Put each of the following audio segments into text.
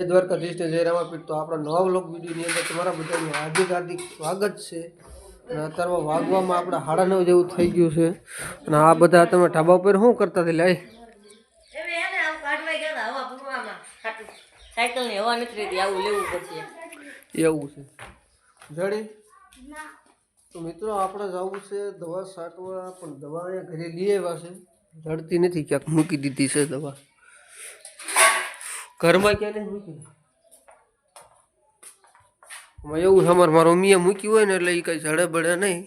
દ્વારકાધીશ ને જય તો આપણા નવા વ્લોગ વિડીયોની અંદર તમારા બધાનું હાર્દિક હાર્દિક સ્વાગત છે. અને અત્યારમાં વાગવામાં આપણા સાડા નવ જેવું થઈ ગયું છે. અને આ બધા તમે ઢાબા ઉપર શું કરતા હતા લાય સાયકલની હવા નથી રહેતી આવું લેવું પડશે એવું છે. જડી તો મિત્રો આપણે જવું છે દવા છાંટવા પણ દવા અહીંયા ઘરે લઈ આવ્યા છે. જડતી નથી ક્યાંક મૂકી દીધી છે દવા. ઘરમાં ક્યાં નહીં મૂકી એમાં એવું અમારે મારો મમ્મીએ મૂકી હોય ને એટલે એ કાંઈ ઝડે બળે નહીં.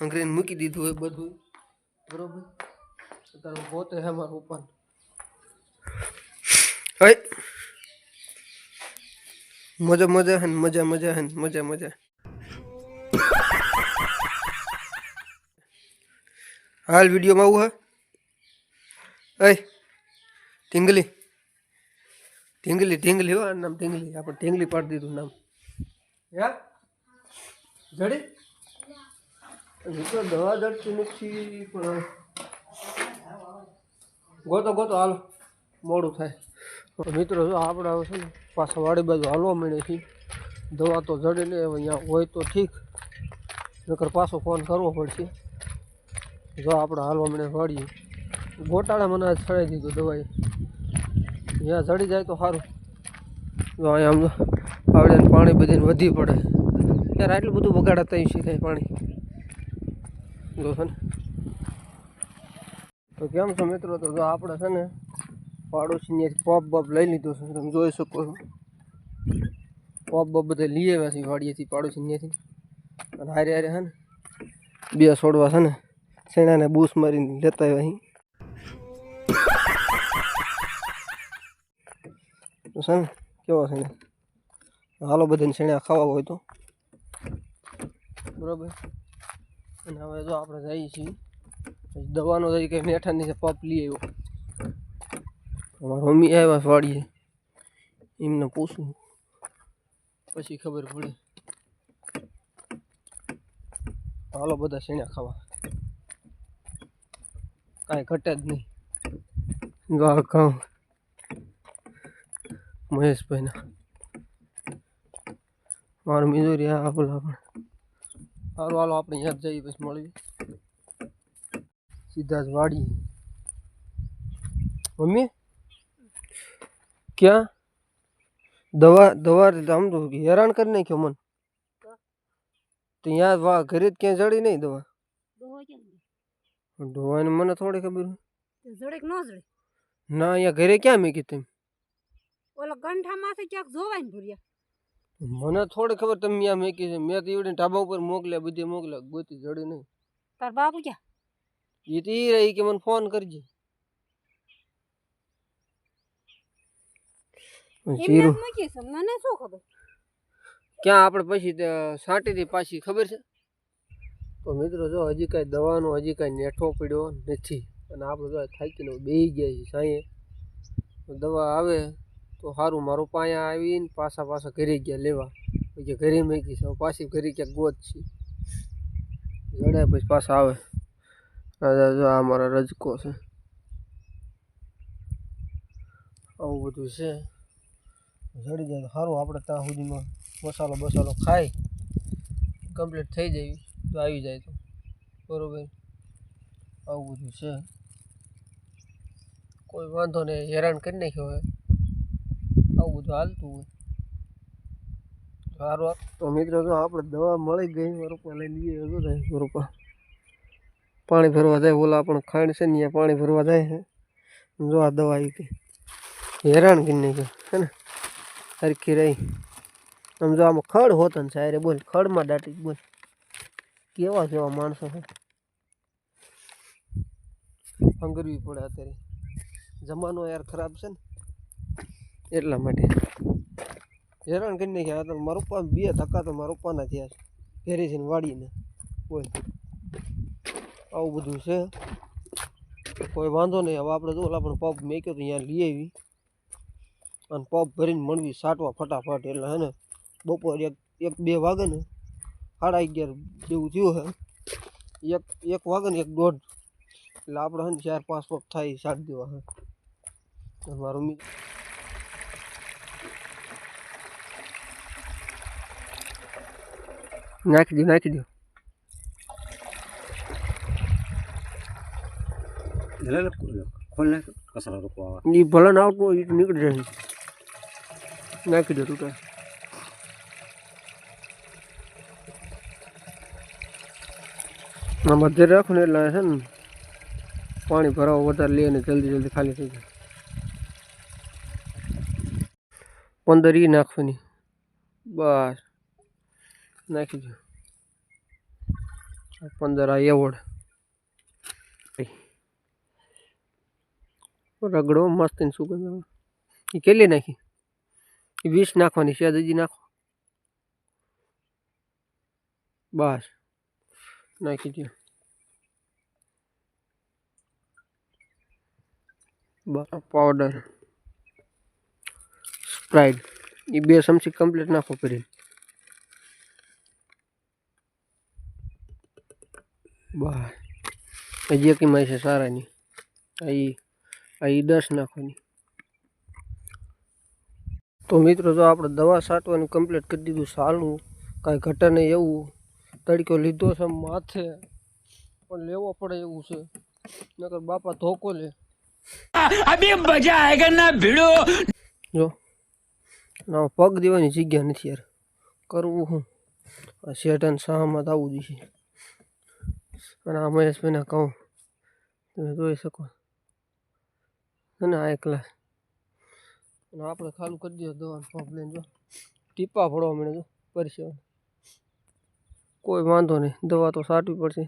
અંગ્રેજી મૂકી દીધું હોય બધું બરોબર? તારો પોતે છે મારું હઈ. મજા મજા હે ને, મજા મજા હે ને, મજા મજા. હાલ વિડીયોમાં આવું હે? એ ઢીંગલી ઢીંગલી ઢીંગલી હો નામ ઢીંગલી. આપણે ઢીંગલી પાડી દીધું નામ. યા? જડી? મિત્રો દવા જડતી નથી પણ ગોતો ગોતો હાલો. મોડું થાય. તો મિત્રો જો આપણે આવશે છે ને પાછા વાડી બાજુ હાલવા મળે છે દવા તો જડે ને હવે અહીંયા હોય તો ઠીક. નકર પાછો ફોન કરવો પડશે. જો આપણે હાલવા મળે વાડીએ. ગોટાળા મને છડાઈ દીધું દવાઈ અહીંયા જડી જાય તો સારું. જો અહીંયા આમ આવડે પાણી બધીને વધી પડે. યાર, આટલું બધું બગાડા તઈ છે થાય પાણી? જો છે ને. તો કેમ છો મિત્રો? તો જો આપણે છે ને પાડોશીને પોપ બપ લઈ લીધો છે. તમે જોઈ શકો છો. પોપ બપ બધા લઈ આવ્યા છે વાડીએથી પાડોશીનેથી અને હારે હારે છે ને બે છોડવા છે ને શેણાને બૂસ મારીને લેતા આવ્યા અહીં છે કેવો છે ને હાલો બધાને શેણા ખાવા હોય તો. બરાબર? અને હવે જો આપણે જઈએ છીએ. દવાનો જઈ કંઈ મેઠાની છે પપ લઈ આવ્યો. અમારા મમ્મી આવ્યા વાડીએ. એમને પૂછું. પછી ખબર પડે. હાલો બધા શેણા ખાવા. કાંઈ ઘટે જ નહીં. ગામ મહેશભાઈના મારું મિઝોરી આ બોલા પણ સારું હાલો આપણે યાદ જઈએ પછી મળીએ સીધા જ વાડી મમ્મી ક્યાં દવા દવા આમ તો હેરાન કરી નાખ્યો મન તો ત્યાં વા ઘરે જ ક્યાં જડી નહીં દવા ધોવાની મને થોડી ખબર હોય. જડેક ન જડે ના અહીંયા ઘરે ક્યાં મેં કીધું ઓલો ગંઠામાંથી ક્યાંક જોવાય ને ભૂરિયા. મને થોડી ખબર તમે ત્યાં મેકી છે. મેં તો એવડે ઢાબા ઉપર મોકલ્યા બધે મોકલ્યા. ગોતી જડી નહીં. તાર બાપુ ક્યાં? એ તો રહી કે મને ફોન કરજે. છે. મને શું ખબર? ક્યાં આપણે પછી સાંટીથી પાછી ખબર છે? તો મિત્રો જો હજી કાંઈ દવાનો હજી કાંઈ નેઠો પડ્યો નથી. અને આપણે જો થાકીને બેસી ગયા છીએ સાંઈએ દવા આવે. તો સારું મારું પાયા આવીને પાછા પાછા ઘરે ગયા લેવા. પછી ઘરે મૂકી છે પાછી ઘરે ક્યાંક ગોત છે. જડે પછી પાછા આવે. રાજા જો આ મારા રજકો છે. આવું બધું છે. જડી જાય સારું આપણે ત્યાં સુધીમાં મસાલો બસાલો ખાઈ કમ્પ્લીટ થઈ જાય, તો આવી જાય તો. બરોબર? આવું બધું છે. કોઈ વાંધો નહીં, હેરાન કરી નાખ્યો હોય. આવું બધું હાલતું હોય. સારું તો મિત્રો જો આપણે દવા મળી ગઈ રૂપા લઈને લઈએ, હજુ થાય રૂપા પાણી ભરવા જાય, ઓલા પણ ખાંડ છે ને પાણી ભરવા જાય છે. જો આ દવા આવી ગઈ. હેરાન કરી નાખ્યો, હે ને? સરખી રહી. આમ જો આમાં ખડ હોતો ને સાયરે, બોલ, ખડમાં દાટી બોલ. કેવા કેવા માણસો છે. અંગરવી પડે અત્યારે. જમાનો યાર ખરાબ છે ને. એટલા માટે. હેરાન કરી નાખ્યા. તો મારા પપ્પા બે ધક્કા તો મારા પપ્પાના થયા છે. ઘરે છે વાડીને. બોલ આવું બધું છે. કોઈ વાંધો નહીં. હવે આપણે જો ઓલા પણ પગ મેક્યો તો અહીંયા લઈ આવી. અને પગ ભરીને મળવી સાટવા ફટાફટ. એટલે હે ને, બપોર એક એક બે વાગે ને સાડા અગિયાર જેવું થયું હે. એક એક વાગે ને એક દોઢ. એટલે આપણે હે ને ચાર પાંચ પગ થાય સાટ દેવા હે. મારું મિત્ર નાખી દો નાખી દો ખોલ નાખ કસરા રોકવા એ ભલે ના આવતું હોય એ તો નીકળી જાય નાખી દો તૂટા આમાં મધ્ય રાખો ને એટલે છે ને પાણી ભરાવા વધારે લે ને જલ્દી જલ્દી ખાલી થઈ જાય પંદર ઈ નાખવાની બસ નાખી દો આ પંદર આ એવોર્ડ રગડો મસ્ત ને સુગંધ આવે. એ કેટલી નાખી એ વીસ નાખવાની છે હજી નાખો બસ નાખી દો પાવડર સ્પ્રાઇટ એ બે ચમચી કમ્પ્લીટ નાખો કરી બસ હજી એકીમાં છે સારાની. અહીં ઈ દસ નાખવાની. તો મિત્રો જો આપણે દવા છાંટવાનું કમ્પ્લીટ કરી દીધું સારું કાંઈ ઘટે નહીં એવું. તડકો લીધો છે માથે પણ લેવો પડે એવું છે. નકર બાપા ધોકો લે. જો ના પગ દેવાની જગ્યા નથી યાર. કરવું હું. શેઠ અને શાહમાં આવવું આવું જોઈએ અને આ મહેશભાઈને કહું, તમે જોઈ શકો. અને આ એકલા અને આપણે ખાલું કરી દઈએ દવાનું પંપ જો. ટીપા ફળવા મળે જો પરસ્યો કોઈ વાંધો નહીં, દવા તો છાંટવી પડશે.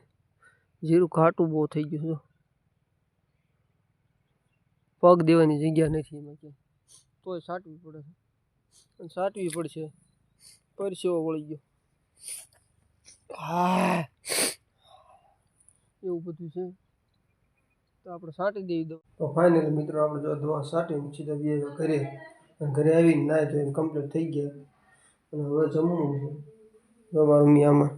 જીરું ઘાટું બહુ થઈ ગયું જો. પગ દેવાની જગ્યા નથી એમાં ક્યાં તોય સાટવી પડે અને સાટવી પડશે પરસેવો વળી ગયો. હા. એવું બધું છે. તો આપણે સાટી દેવી દો તો ફાઇનલી મિત્રો આપણે જો દવા છાંટીને સીધા બે ઘરે ઘરે આવીને નાય તો એમ કમ્પ્લીટ થઈ ગયા. અને હવે જમવું છે. જો મારું મિયામાં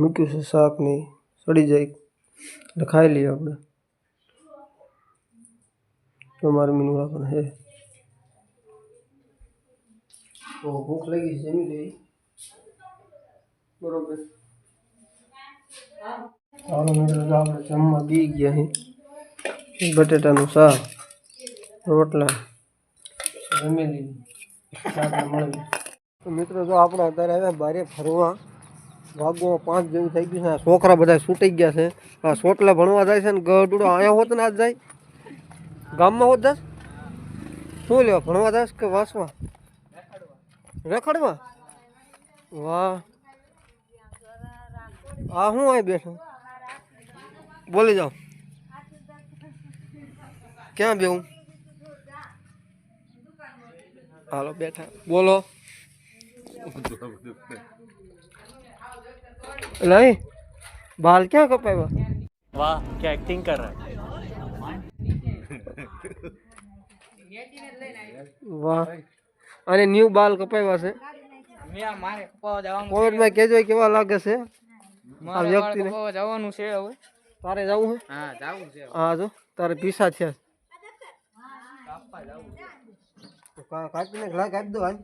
મૂક્યું છે શાક નહીં સડી જાય. એટલે ખાઈ લઈએ આપણે. તો મારું મીનું પણ છે તો ભૂખ લાગી જમી લઈ બરોબર. હાલો મિત્રો તો આપણે જમવા બી ગયા છે બટેટાનું શાક, રોટલા જમી તો મિત્રો જો આપણે અત્યારે આવ્યા બારે ફરવા વાગવા પાંચ જેવું થઈ ગયું છે. છોકરા બધા છૂટી ગયા છે. આ સોટલા ભણવા જાય છે ને ગઢડો અહીંયા હોત ને આજ જાય. ગામમાં હોત દાસ શું લેવા, ભણવા દાસ કે વાસવા? રખડવા? વાહ. આ હું અહીં બેઠો? બોલી જાઓ ક્યાં બેહું હાલો બેઠા બોલો એટલે અહીં બાલ ક્યાં કપાવ્યા વાહ क्या एक्टिंग कर रहा है વાહ અને ન્યૂ બાલ કપાવ્યા છે મારે કપાવા જવાનું કોવિડમાં કહેજો કેવા લાગે છે આ મારે વ્યક્તિને કપાવા જવાનું છે હવે તારે જવું છે હા જવું છે. હા જો તારે પીસા છે. તો કા- કાપીને ઘણા કાપી દો હાલ.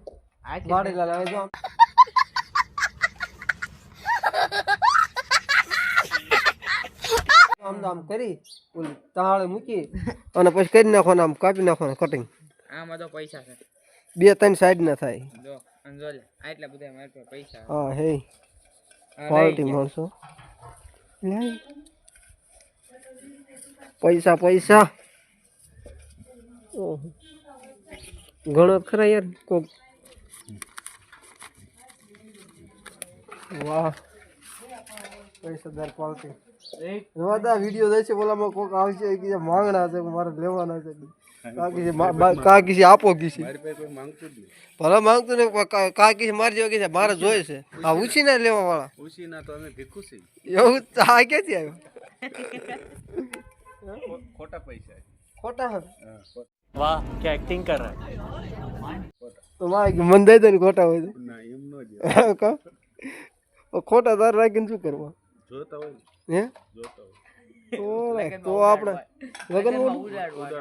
વાડી લાલ હવે જો આમ. આમ કરી ઓલી તાળે મૂકી અને પછી કરી નાખવાના આમ કાપી નાખવાના કટિંગ આમાં તો પૈસા છે. બે ત્રણ સાઈડ ના થાય. જો અને આટલા બધા મારી પૈસા. હા હે. માણસો. લે. પૈસા પૈસા. ઓહો. ઘણો ખરા યાર કોક. વાહ. પૈસાદાર પાર્ટી રવાદા વીડિયો જાય છે બોલામાં કોક આવશે કે માંગણા છે મારે લેવાના છે. કાકી છે આપો કીસી ભલે માંગતું ને કાકી છે મારી જેવા મારે જોઈએ છે. આ ઉછી ના લેવા વાળા ઉસીના તો અમે ભીખું છીએ. એવું આ ક્યાંથી આવ્યું? ખોટા પૈસા ખોટા હવે? વાહ કે એક્ટિંગ કર રહા. તો માં મન દઈ દે ને ખોટા હોય તો. ના એમ નો જ કો? ખોટા તાર રાખીને શું કરવા? જોતા હોય હે? જોતા હોય. તો આપણે લગન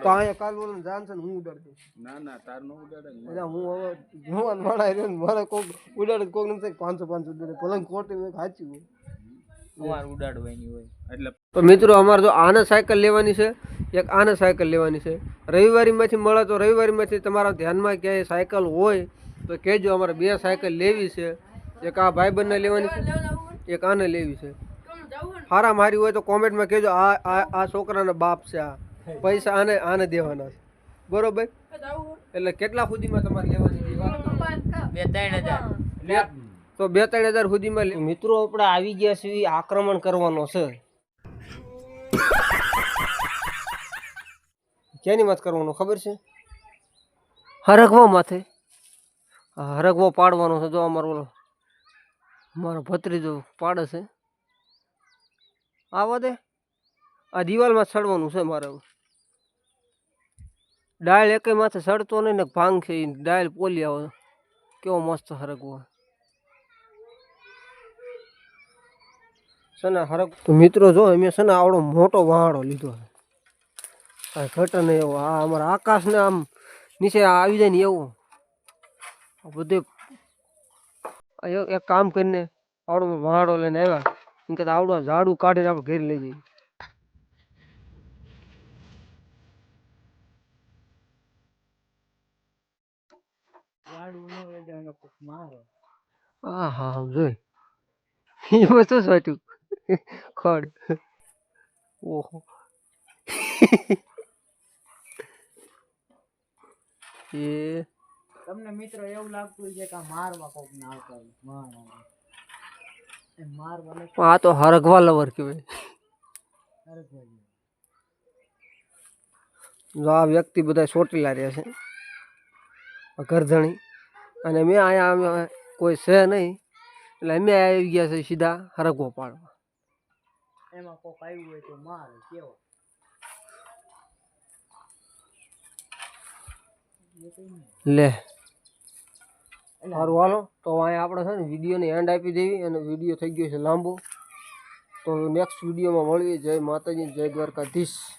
તો આયા કાલ બોલન જાનશે ને હું ઉડાડ. દઉં ના ના તાર નો ઉડાડે ને હું હવે જોવાન માણા રે મારા કોક ઉડાડે કોક ને 500 500 ઉડાડે. ભલે ખોટી હોય સાચી હોય. અમાર ઉડાડવાની હોય. એટલે તો મિત્રો અમારે જો આને સાયકલ લેવાની છે એક આને સાયકલ લેવાની છે. રવિવારીમાંથી મળે તો રવિવારીમાંથી તમારા ધ્યાનમાં ક્યાંય સાયકલ હોય તો કહેજો અમારે બે સાયકલ લેવી છે. એક આ ભાઈબંધને લેવાની છે એક આને લેવી છે. હારા મારી હોય તો કોમેન્ટમાં કહેજો આ આ આ છોકરાના બાપ છે આ. પૈસા આને આને દેવાના છે. બરોબર? એટલે કેટલા સુધીમાં તમારે લેવાની. બે ત્રણ હજાર. તો બે ત્રણ હજાર સુધીમાં મિત્રો આપણે આવી ગયા સુધી આક્રમણ કરવાનો છે. કેની વાત કરવાનો ખબર છે? હરગવા માથે. હરગવો પાડવાનો છે જો અમારો ઓલો મારો ભત્રીજો પાડે છે. આવા દે. આ દિવાલમાં ચડવાનું છે મારે. ડાયલ એકે માથે સડતો નહીં ને ભાંગ છે ડાયલ પોલી આવે. કેવો મસ્ત હરગવો છે ને હરગ તો મિત્રો જો અમે છે ને આવડો મોટો વાહડો લીધો છે. કાંઈ ઘટે નહીં એવો આ અમારા આકાશને આમ નીચે આવી જાય ને એવું. આ બધે આ એક- એક કામ કરીને આવડો વાહડો લઈને આવ્યા. એમ કે આવડો ઝાડું કાઢીને આપણે ઘેર લઈ જઈએ. હા હા જોઈ. એ બધું સાચું ખડ. ઓહો. એ. તમને મિત્રો એવું લાગતું છે કે મારવા કોક ના આવતા મારવા મારવા આ તો હરગવા લવર કહેવાય. જો આ વ્યક્તિ બધા ચોટીલા રહે છે. ગરધણી. અને મેં અહીંયા કોઈ છે નહીં. એટલે અમે આવી ગયા છે સીધા હરગવો પાડવા. એમાં કોક આવ્યું હોય તો મારે કેવો? લે. સારું હાલો. તો અહીંયા આપણે છે ને વિડીયોને એન્ડ આપી દેવી અને વીડિયો થઈ ગયો છે લાંબો. તો નેક્સ્ટ વિડીયોમાં મળીએ. જય માતાજી જય દ્વારકાધીશ.